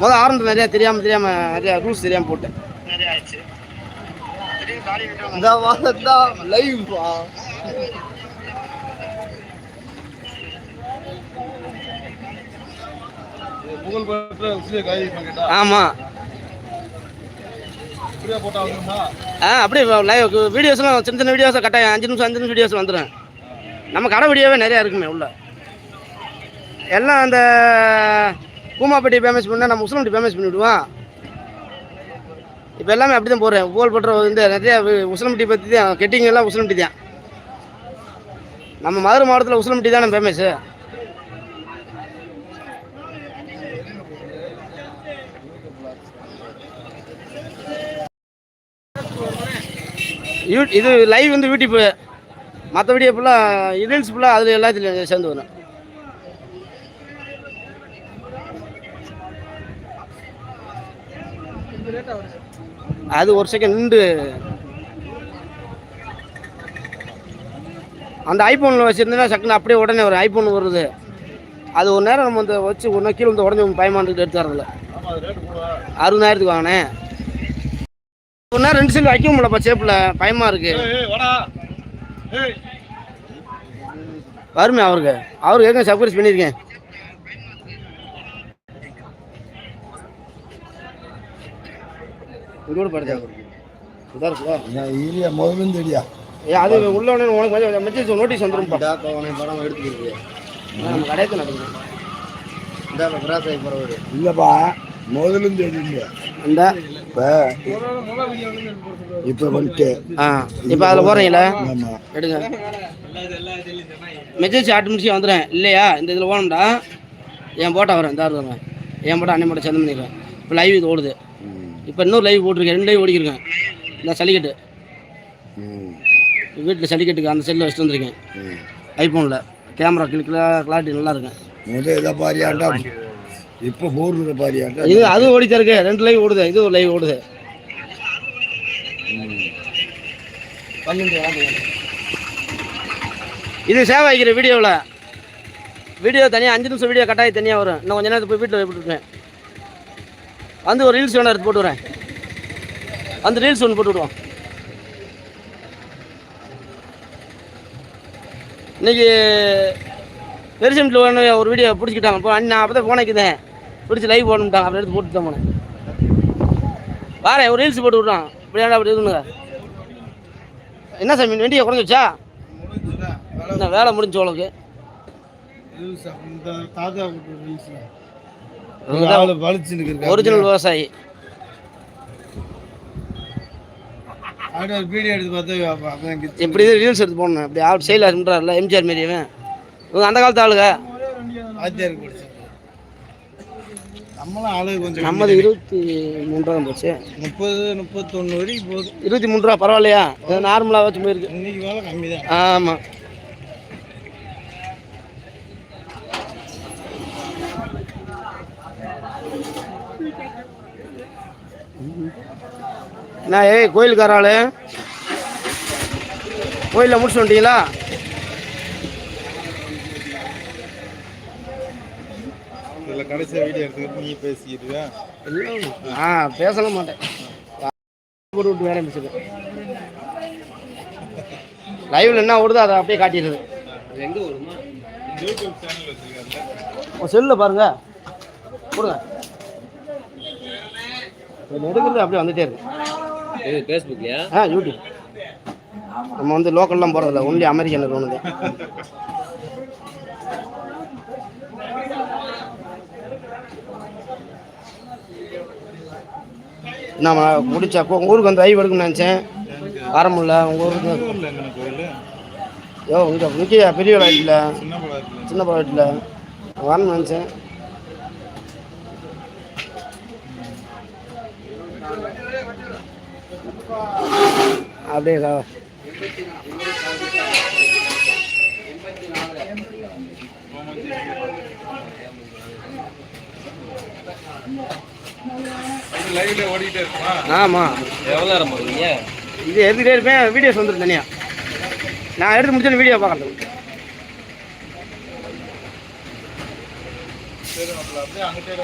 முதல் ஆரம்பத்தில் நிறையா தெரியாமல் தெரியாமல் நிறையா ரூல்ஸ் தெரியாமல் போட்டேன். இந்த வாரம் தான் லைவ் வந்துருமா ஆ அப்படியே லைவ் வீடியோஸ்லாம் சின்ன சின்ன வீடியோஸ் கட்டாயம். அஞ்சு நிமிஷம் அஞ்சு நிமிஷம் வீடியோஸ் வந்துடும் நம்ம கடை வீடியோவே நிறையா இருக்குமே உள்ள. எல்லாம் அந்த கூமாப்பட்டி ஃபேமஸ் பண்ணால் நம்ம உசிலம்பட்டி ஃபேமஸ் பண்ணிவிடுவோம் இப்போ எல்லாமே அப்படி தான் போடுறேன் போல் போட்டுற இந்த நிறைய உசிலம்பட்டி பற்றி தான் கெட்டிங் எல்லாம் உசிலம்பட்டி தான். நம்ம மதுரை மாவட்டத்தில் உசிலம்பட்டி தானே ஃபேமஸ்ஸு யூ இது லைவ் வந்து யூடியூப்பு மற்ற வீடியோ ஃபுல்லாக ரீல்ஸ் ஃபுல்லாக அதில் எல்லாத்துலேயும் சேர்ந்து வரும். அது ஒரு செகண்ட் நின்று. அந்த ஐஃபோனில் வச்சுருந்தேன்னா சக்குன்னு அப்படியே உடனே வரும் ஐஃபோன் வருது. அது ஒரு நேரம் நம்ம வந்து வச்சு ஒன்றா கீழே வந்து உடஞ்சி பயமாண்டுட்டு எடுத்து வரதில்ல அறுபதாயிரத்துக்கு வாங்கினேன். ஒரு நேரம் ரெண்டு செல் வைக்க முடியலப்பா சேப்பில் பயமாக இருக்குது ஏய் வருமே அவருக்கு. அவருக்கு ஏற்கனவே சர்ப்ரைஸ் பண்ணியிருக்கேன். இதா இருக்குதா? இல்லையா முதலும் தெரியா? ஏ அது உள்ள உடனே உனக்கு கொஞ்சம் மெசேஜ் நோட்டீஸ் வந்துரும்ப்பா படம் எடுத்துக்கிறது நம்ம கடையத்தை நடக்குது இந்த ஆகி பரவாயில்ல இல்லைப்பா முதலும் தெரியல இந்த. இப்போ இப்போ வந்துட்டு. ஆ இப்போ அதில் போகிறீங்களா ஆமா. எடுங்க. மெசேஜ் ஆட்டோமேட்டிக்காக வந்துடுறேன் இல்லையா? இந்த இதில் போனோம்டா என் போட்டோ வரேன் இந்த என் போட்டோ அண்ணன் போட்டோ சேர்ந்து பண்ணிடுறேன் இப்போ லைவ் இது ஓடுது. இப்போ இன்னொரு லைவ் போட்டிருக்கேன். ரெண்டு லைவ் ஓடிக்கிருக்கேன். இந்த சளிக்கட்டு. ம். வீட்டில் சளிக்கட்டுக்கு அந்த செல்லில் வச்சுட்டு வந்திருக்கேன். ஐஃபோனில் கேமரா கிளிக்கில் கிளாரிட்டி நல்லா இருக்கும் முதல் இதை பாரியாண்டா இப்போ போடுறத பாரியாண்டா. இது அது ஓடித்தான் இருக்கு. ரெண்டு லைவ் ஓடுது. இது ஒரு லைவ் ஓடுது. இது சேவ் ஆகிக்கிற வீடியோவில் வீடியோ தனியாக அஞ்சு நிமிஷம் வீடியோ கட்டாயி தனியாக வரும். இன்னும் கொஞ்ச நேரத்துக்கு போய் வீட்டில் போட்டுருக்கேன் வந்து ஒரு ரீல்ஸ் வேணா எடுத்து போட்டு வரேன். அந்த ரீல்ஸ் ஒன்று போட்டு விடுவோம். இன்னைக்கு பெருசென்ட்டில் ஒன்று ஒரு வீடியோ பிடிச்சிக்கிட்டாங்க. இப்போ நான் அப்போ தான் போனக்குதேன் பிடிச்சி லைவ் போடணுட்டாங்க அப்புறம் எடுத்து போட்டு தான் போனேன். வாரேன் ஒரு ரீல்ஸ் போட்டு விட்றான். இப்படியாடா அப்படி இருக்குங்க என்ன சாமி வண்டியை குறைஞ்சி வச்சா என்ன வேலை முடிஞ்சு உனக்கு? ஒரிஜினல் விவசாயி. வீடியோ எடுத்து பார்த்தா இது ரீல்ஸ் எடுத்து போடணும்? அப்படி ஆள் இருக்குன்றார்ல எம்ஜிஆர் மாரியவன் இவங்க அந்த காலத்து ஆளுங்க. நம்மது இருபத்தி ரூபா போச்சு. முப்பது முப்பத்தொன்று வரைக்கும் போகுது இருபத்தி மூணு ரூபா பரவாயில்லையா நார்மலாக வச்சு போயிருக்கு. இன்னைக்கு வேலை கம்மி தான் ஆமாம் என்ன ஏய் கோயிலுக்கார ஆளு கோயிலில் முடிச்சு வந்துட்டீங்களா? இதில் கடைசியாக வீடியோ எடுத்துக்கிட்டு நீ பேசிக்கிட்டு ஆ பேசலாம் மாட்டேன். போட்டு விட்டு வேற மிஸ்ஸுக்கு லைவ்ல என்ன ஓடுதோ அதை அப்படியே சேனல் வச்சிருக்காருல்ல. உன் செல்லில் பாருங்க. கொடுங்க எடுக்கிறது அப்படியே வந்துட்டே இருக்கு. இது ஃபேஸ்புக்லையா ஆ யூடியூப் நம்ம வந்து லோக்கல்லாம் போகிறதில்ல ஒன்லி அமெரிக்கன் தோணுது. நம்ம முடிச்சா உங்கள் ஊருக்கு வந்து ஐவு எடுக்கணும்னு நினச்சேன். வர முடியல உங்கள் ஊருக்கு ஊரில் எங்கே யோ இங்கே நிற்கியா பெரிய விளையாட்டில்? சின்ன பழத்தில் வீட்டில் வரணும்னு நினச்சேன். அப்படியே ஆமாம் எவ்வளோ நேரம் போடுவீங்க இது எடுத்துகிட்டே இருப்பேன்? வீடியோஸ் வந்துடும் தனியாக நான் எடுத்து முடிச்சோன்னு வீடியோ பார்க்குறது. சரி அப்படியே அங்கிட்டே